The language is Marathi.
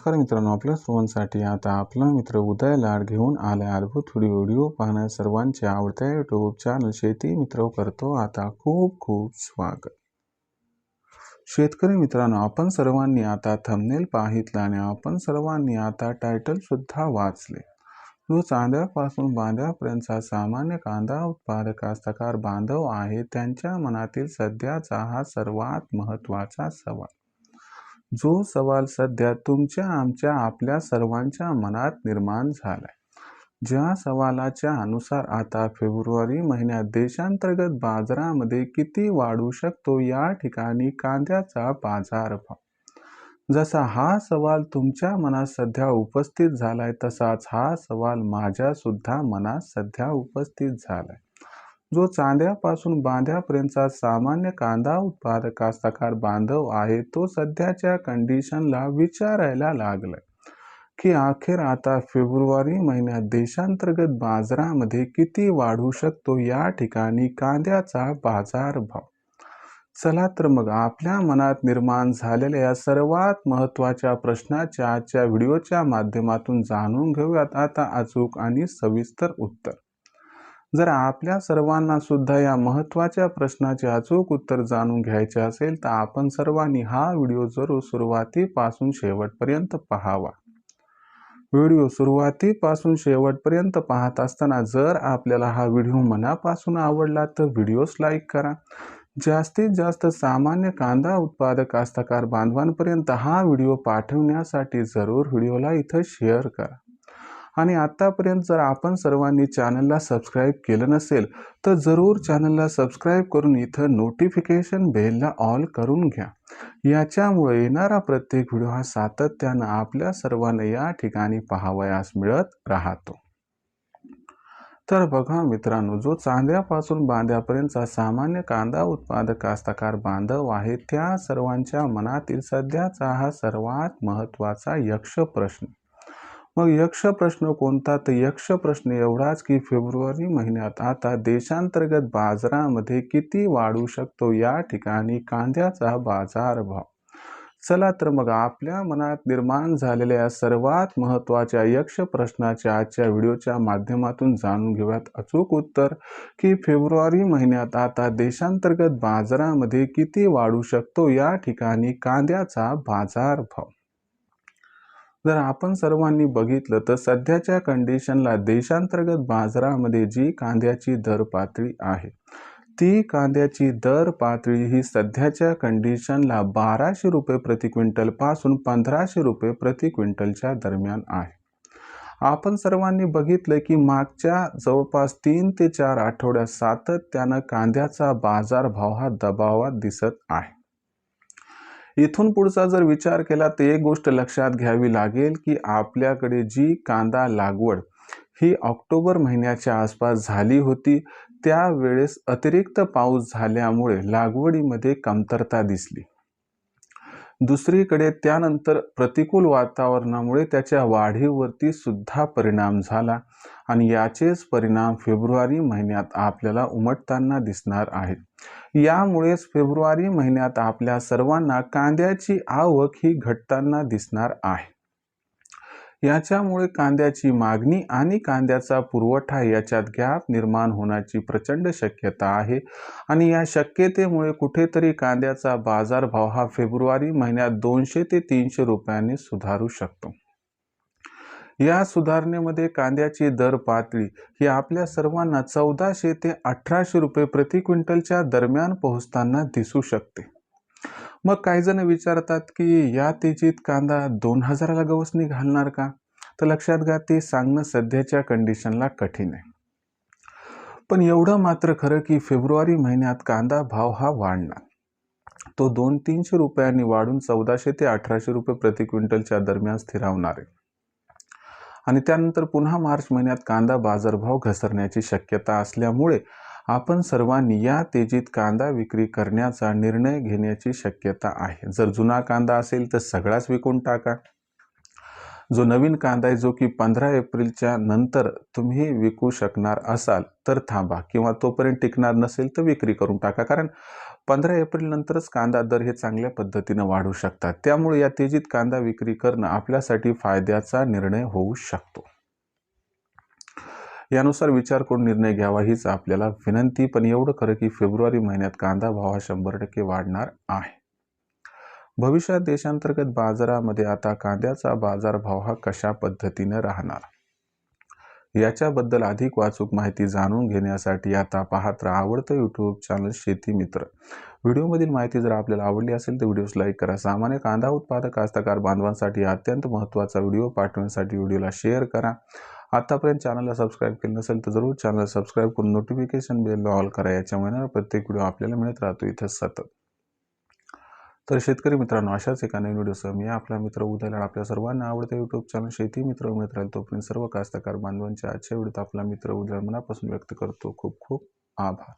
नमस्कार मित्रांनो आपल्या सर्वांसाठी आता आपला मित्र उदय लाड घेऊन आलाय अद्भुत व्हिडिओ व्हिडिओ पाहण्या सर्वांचे आवडत्या युट्यूब चॅनल शेती मित्र करतो. आता खूप खूप स्वागत. शेतकरी मित्रांनो आपण सर्वांनी आता थंबनेल पाहितला आणि आपण सर्वांनी आता टायटल सुद्धा वाचले. जो चांद्यापासून बांध्यापर्यंतचा सामान्य कांदा उत्पादक कास्तकार बांधव आहे त्यांच्या मनातील सध्याचा हा सर्वात महत्त्वाचा सवाल. जो सवाल सध्या तुमच्या आमच्या आपल्या सर्वांच्या मनात निर्माण झालाय. ज्या सवालाच्या अनुसार आता फेब्रुवारी महिन्यात देशांतर्गत बाजारामध्ये किती वाढू शकतो या ठिकाणी कांद्याचा बाजारभाव जसा हा सवाल तुमच्या मनात सध्या उपस्थित झालाय तसाच हा सवाल माझ्या सुद्धा मनात सध्या उपस्थित झालाय. जो चांद्यापासून बांध्यापर्यंतचा सामान्य कांदा उत्पादक कास्तकार बांधव आहे तो सध्याच्या कंडिशनला विचारायला लागलाय. की अखेर आता फेब्रुवारी महिन्यात देशांतर्गत बाजारामध्ये किती वाढू शकतो या ठिकाणी कांद्याचा बाजारभाव? चला तर मग आपल्या मनात निर्माण झालेल्या या सर्वात महत्त्वाच्या प्रश्नाच्या आजच्या व्हिडिओच्या माध्यमातून जाणून घेऊयात. आता अचूक आणि सविस्तर उत्तर. जर आपल्या सर्वांना सुद्धा या महत्त्वाच्या प्रश्नाचे अचूक उत्तर जाणून घ्यायचे असेल तर आपण सर्वांनी हा व्हिडिओ जरूर सुरुवातीपासून शेवटपर्यंत पाहावा. व्हिडिओ सुरुवातीपासून शेवटपर्यंत पाहत असताना जर आपल्याला हा व्हिडिओ मनापासून आवडला तर व्हिडिओस लाईक करा. जास्तीत जास्त सामान्य कांदा उत्पादक कास्तकार बांधवांपर्यंत हा व्हिडिओ पाठवण्यासाठी जरूर व्हिडिओला इथं शेअर करा. आणि आत्तापर्यंत जर आपण सर्वांनी चॅनलला सबस्क्राईब केलं नसेल तर जरूर चॅनलला सबस्क्राईब करून इथं नोटिफिकेशन बेलला ऑल करून घ्या. याच्यामुळे येणारा प्रत्येक व्हिडिओ हा सातत्यानं आपल्या सर्वांना या ठिकाणी पाहावयास मिळत राहतो. तर बघा मित्रांनो जो चांद्यापासून बांध्यापर्यंतचा सामान्य कांदा उत्पादक कास्तकार बांधव आहे त्या सर्वांच्या मनातील सध्याचा हा सर्वात महत्त्वाचा यक्ष प्रश्न. मग यक्ष प्रश्न कोणता? तर यक्ष प्रश्न एवढाच की फेब्रुवारी महिन्यात आता देशांतर्गत बाजारामध्ये किती वाढू शकतो या ठिकाणी कांद्याचा बाजारभाव? चला तर मग आपल्या मनात निर्माण झालेल्या सर्वात महत्त्वाच्या यक्ष प्रश्नाच्या आजच्या व्हिडिओच्या माध्यमातून जाणून घेऊयात. अचूक उत्तर की फेब्रुवारी महिन्यात आता देशांतर्गत बाजारामध्ये किती वाढू शकतो या ठिकाणी कांद्याचा बाजारभाव? जर आपण सर्वांनी बघितलं तर सध्याच्या कंडिशनला देशांतर्गत बाजारामध्ये जी कांद्याची दर पातळी आहे ती कांद्याची दर पातळी ही सध्याच्या कंडिशनला बाराशे रुपये प्रति क्विंटलपासून पंधराशे रुपये प्रति क्विंटलच्या दरम्यान आहे. आपण सर्वांनी बघितलं की मागच्या जवळपास तीन ते चार आठवड्यात सातत्यानं कांद्याचा बाजारभाव हा दबावात दिसत आहे. इथून पुढचा जर विचार केला तर एक गोष्ट लक्षात घ्यावी लागेल की आपल्याकडे जी कांदा लागवड ही ऑक्टोबर महिन्याच्या आसपास झाली होती त्यावेळेस अतिरिक्त पाऊस झाल्यामुळे लागवडीमध्ये कमतरता दिसली. दुसरीकडे त्यानंतर प्रतिकूल वातावरणामुळे त्याच्या वाढीवरती सुद्धा परिणाम झाला आणि याचेच परिणाम फेब्रुवारी महिन्यात आपल्याला उमटताना दिसणार आहेत. यामुळेच फेब्रुवारी महिन्यात आपल्या सर्वांना कांद्याची आवक ही घटताना दिसणार आहे. याच्यामुळे कांद्याची मागणी आणि कांद्याचा पुरवठा याच्यात गॅप निर्माण होण्याची प्रचंड शक्यता आहे. आणि या शक्यतेमुळे कुठेतरी कांद्याचा बाजारभाव हा फेब्रुवारी महिन्यात दोनशे ते तीनशे रुपयांनी सुधारू शकतो. या सुधारणेमध्ये कांद्याची दर पातळी ही आपल्या सर्वांना चौदाशे ते अठराशे रुपये प्रति क्विंटलच्या दरम्यान पोहोचताना दिसू शकते. मग काही जण विचारतात की या तेजीत कांदा दोन हजाराला गवसणी घालणार का? तर लक्षात घ्या ते सांगणं सध्याच्या कंडिशनला कठीण आहे. पण एवढं मात्र खरं की फेब्रुवारी महिन्यात कांदा भाव हा वाढणार. तो दोन तीनशे रुपयांनी वाढून चौदाशे ते अठराशे रुपये प्रति क्विंटलच्या दरम्यान स्थिरावणार आहे. आणि त्यानंतर पुन्हा मार्च महिन्यात कांदा बाजारभाव घसरण्याची शक्यता असल्यामुळे आपण सर्वांनी या तेजीत कांदा विक्री करण्याचा निर्णय घेण्याची शक्यता आहे. जर जुना कांदा असेल तर सगळाच विकून टाका. जो नवीन कांदा आहे जो की पंधरा एप्रिलच्या नंतर तुम्ही विकू शकणार असाल तर थांबा किंवा तोपर्यंत टिकणार नसेल तर विक्री करून टाका. कारण पंधरा एप्रिल नंतरच कांदा दर हे चांगल्या पद्धतीनं वाढू शकतात. त्यामुळे या तेजीत कांदा विक्री करणं आपल्यासाठी फायद्याचा निर्णय होऊ शकतो. यानुसार विचार करून निर्णय घ्यावा हीच आपल्याला विनंती. पण एवढं खरं की फेब्रुवारी महिन्यात कांदा भाव हा शंभर टक्के वाढणार आहे. भविष्यात देशांतर्गत बाजारामध्ये आता कांद्याचा बाजारभाव हा कशा पद्धतीने राहणार? याच्याबद्दल अधिक वाचूक माहिती जाणून घेण्यासाठी आता पाहत राहा आवडतं यूट्यूब चॅनल शेती मित्र. व्हिडिओमधील माहिती जर आपल्याला आवडली असेल तर व्हिडिओस लाईक करा. सामान्य कांदा उत्पादक कास्तकार बांधवांसाठी अत्यंत महत्त्वाचा व्हिडिओ पाठवण्यासाठी व्हिडिओला शेअर करा. आतापर्यंत चॅनलला सबस्क्राईब केलं नसेल तर जरूर चॅनल सबस्क्राईब करून नोटिफिकेशन बेल ऑल करा. याच्यामुळे प्रत्येक व्हिडिओ आपल्याला मिळत राहतो इथं सतत. तर शेतकरी मित्रांनो अशाच एका नवीन व्हिडिओसह मी आपला मित्र उदयला आपल्या सर्वांना आवडते यूट्यूब चॅनल शेती मित्र मिळत राहील तोपर्यंत सर्व कास्तकार बांधवांच्या आजच्या व्हिडिओत आपला मित्र उदय मनापासून व्यक्त करतो. खूप खूप आभार.